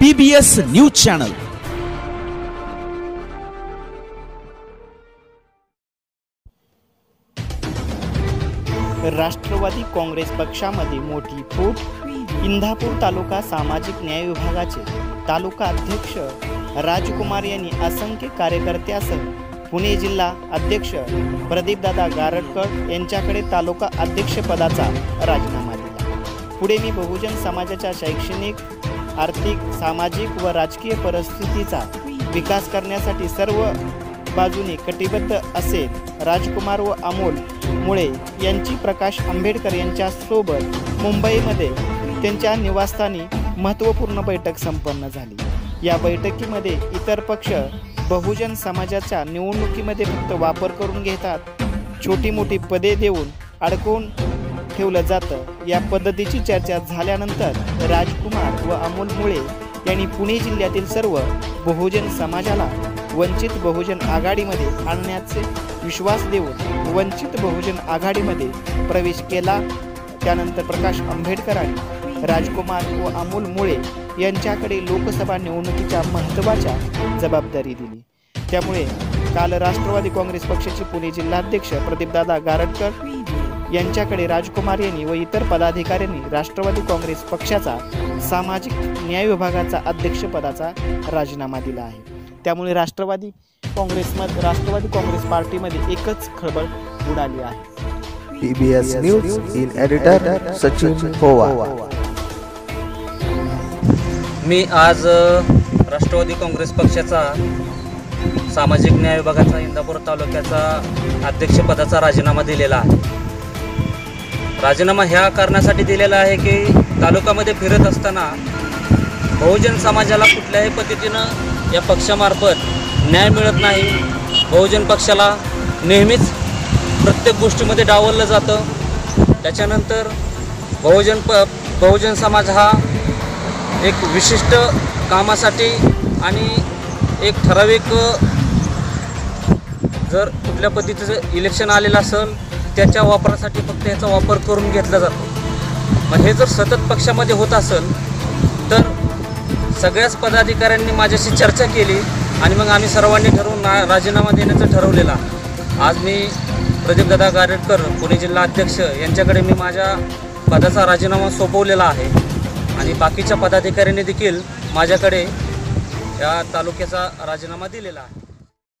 PBS news channel Rashtrawadi Congress पक्षामध्ये मोठी फूट. इंदापूर तालुका सामाजिक न्याय विभागाचे तालुका अध्यक्ष राजकुमार यांनी असंख्य कार्यकर्त्यासह पुणे जिल्हा अध्यक्ष प्रदीपदादा गारटकर यांच्याकडे तालुका अध्यक्षपदाचा राजीनामा दिला. पुढे मी बहुजन समाजाच्या शैक्षणिक आर्थिक सामाजिक व राजकीय परिस्थितीचा विकास करण्यासाठी सर्व बाजूने कटिबद्ध असे राजकुमार व अमोल मुळे यांची प्रकाश आंबेडकर यांच्यासोबत मुंबईमध्ये त्यांच्या निवासस्थानी महत्त्वपूर्ण बैठक संपन्न झाली. या बैठकीमध्ये इतर पक्ष बहुजन समाजाच्या निवडणुकीमध्ये फक्त वापर करून घेतात. छोटी मोठी पदे देऊन अडकवून ठेवलं जातं. या पद्धतीची चर्चा झाल्यानंतर राजकुमार व अमोल मुळे यांनी पुणे जिल्ह्यातील सर्व बहुजन समाजाला वंचित बहुजन आघाडीमध्ये आणण्याचे विश्वास देऊन वंचित बहुजन आघाडीमध्ये प्रवेश केला. त्यानंतर प्रकाश आंबेडकरांनी राजकुमार व अमोल मुळे यांच्याकडे लोकसभा निवडणुकीच्या महत्त्वाच्या जबाबदारी दिली. त्यामुळे काल राष्ट्रवादी काँग्रेस पक्षाचे पुणे जिल्हाध्यक्ष प्रदीपदादा गारटकर यांच्याकडे राजकुमार यांनी व इतर पदाधिकाऱ्यांनी राष्ट्रवादी काँग्रेस पक्षाचा सामाजिक न्याय विभागाचा अध्यक्षपदाचा राजीनामा दिला आहे. त्यामुळे राष्ट्रवादी काँग्रेसमध्ये राष्ट्रवादी काँग्रेस पार्टीमध्ये एकच खळबळ उडाली आहे. PBS News in editor Sachin Pova. मी आज राष्ट्रवादी काँग्रेस पक्षाचा सामाजिक न्याय विभागाचा इंदापूर तालुक्याचा अध्यक्षपदाचा राजीनामा दिलेला आहे. राजीनामा ह्या कारणासाठी दिलेला आहे की तालुक्यामध्ये फिरत असताना बहुजन समाजाला कुठल्याही पद्धतीनं या पक्षामार्फत न्याय मिळत नाही. बहुजन पक्षाला नेहमीच प्रत्येक गोष्टीमध्ये डावललं जातं. त्याच्यानंतर बहुजन प बहुजन समाज हा एक विशिष्ट कामासाठी आणि एक ठराविक जर कुठल्या पद्धतीचं इलेक्शन आलेलं असेल त्याच्या वापरासाठी फक्त याचा वापर करून घेतला जातो. मग हे जर सतत पक्षामध्ये होत असेल तर सगळ्याच पदाधिकाऱ्यांनी माझ्याशी चर्चा केली आणि मग आम्ही सर्वांनी ठरवून ना राजीनामा देण्याचं ठरवलेला आज मी प्रदीपदादा गारेटकर पुणे जिल्हा अध्यक्ष यांच्याकडे मी माझ्या पदाचा राजीनामा सोपवलेला आहे आणि बाकीच्या पदाधिकाऱ्यांनी देखील माझ्याकडे या तालुक्याचा राजीनामा दिलेला आहे.